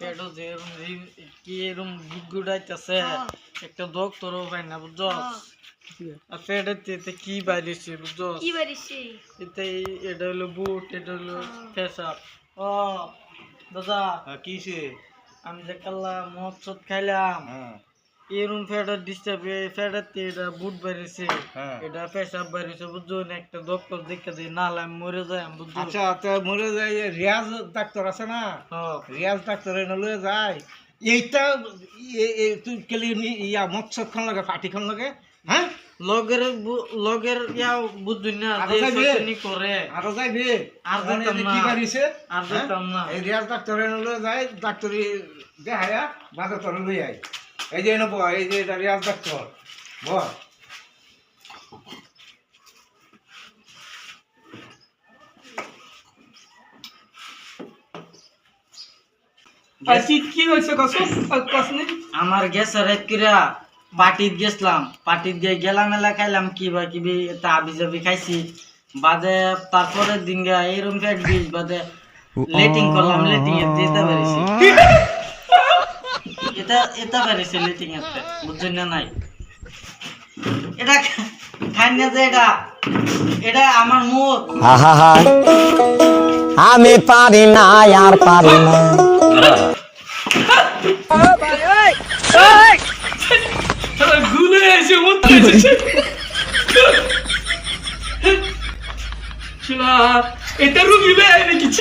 পেটও যে কি এরম গুড়াইতেছে একটা ডক্টরও পাই না বুঝছ? আর পেটের কি বাইরেছে বুঝছ? কি এটা হলো বুট এটা হলো পেশাব ও দাদা। কিসে আমি যে কাল্লা মহৎসদ খাইলাম। হ্যাঁ। এরম ফেটার ডিস্টার্ব ফেটার তে এটা বুট বাইরেছে হ্যাঁ। এটা পেশাব বাইরেছে বুঝছ একটা ডক্টর দেখে দিই না আমি মরে যাই আমি বুঝছ আচ্ছা তো মরে যায় রিয়াজ ডাক্তার আছে না হ্যাঁ। রিয়াজ ডাক্তার এনে লয়ে যায় এইটা তুই কেলি ইয়া মৎস্য খান লাগে পাটি খান লাগে হ্যাঁ লগের লগের ইয়া বুঝুন না যে? করে আরও যাইবে আর যেতাম যে না। কি বাড়িছে আর হ্যাঁ? যেতাম না। এই রিয়াজ ডাক্তার এনে লয়ে যায় ডাক্তারি দেখায়া বাজার তলে লই আই এই যে এনে বল এই যে এটা রিয়াজ ডাক্তার বল। আমার গেছে রেত কিরা পাটিত গেছিলাম। পাটিত গিয়ে গেলাম মেলা খাইলাম কি বা কিবি তা আবি যাবি খাইছি। বাদে তারপরের দিন গা এরম ফেট বিষ বাদে লেটিং করলাম লেটিং এর পারিছি এটা এটা লেটিং বুঝছেন না নাই? এটা খাই না যে এটা এটা আমার মুখ। আহা আমি পারি না আর পারি না। গুলে এসে মধ্যে এটা রুগী বে আইনে কিছু